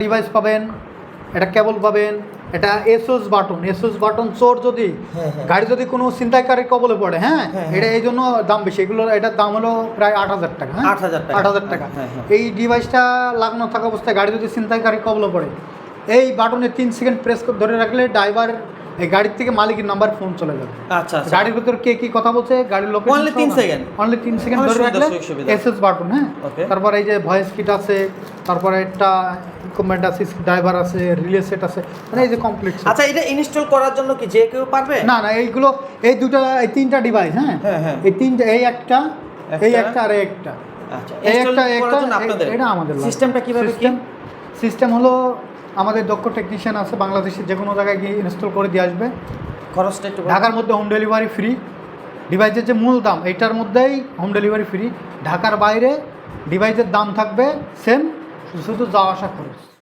Device পাবেন এটা কেবল পাবেন এটা এসোস বাটন এসোস বাটন চোর যদি হ্যাঁ, হ্যাঁ। গাড়ি যদি কোনো ছিনতাইকারী কবলে পড়ে হ্যাঁ হ্যাঁ, এটা এই জন্য দাম বেশি এগুলো এটার দাম হলো প্রায় আট হাজার টাকা হ্যাঁ 8,000 টাকা। আট হাজার টাকা। এই ডিভাইসটা লাগানো থাকা অবস্থায় গাড়ি যদি ছিনতাইকারী কবলে পড়ে এই বাটনে তিন সেকেন্ড প্রেস ধরে রাখলে ড্রাইভার এই গাড়ির থেকে মালিকের নাম্বার ফোন চলে যাবে। আচ্ছা আচ্ছা। গাড়ির ভিতর কে কি কথা বলছে? গাড়ির লোক Only তিন সেকেন্ড অনলি তিন সেকেন্ড ধরে রাখলে এসএস বাটন হ্যাঁ? তারপর এই যে ভয়েস কিট আছে তারপরে একটা ইকুইপমেন্ট আছে ড্রাইভার আছে রিলে সেট আছে মানে এই যে কমপ্লিট আচ্ছা এটা ইনস্টল করার জন্য কি যে কেউ পারবে? না না এইগুলো এই দুটো এই তিনটা ডিভাইস হ্যাঁ? হ্যাঁ, হ্যাঁ। এই তিনটা এই একটা এই একটা, আর এই একটা। আচ্ছা এই একটা একটা এটা আমাদের সিস্টেমটা কীভাবে সিস্টেম হলো আমাদের দক্ষ টেকনিশিয়ান আছে বাংলাদেশে যে কোনো জায়গায় গিয়ে ইনস্টল করে দিয়ে আসবে। খরচটা একটু ঢাকার মধ্যে হোম ডেলিভারি ফ্রি ডিভাইসের যে মূল দাম এইটার মধ্যেই হোম ডেলিভারি ফ্রি ঢাকার বাইরে ডিভাইসের দাম থাকবে সেম শুধু যাওয়া আসা খরচ।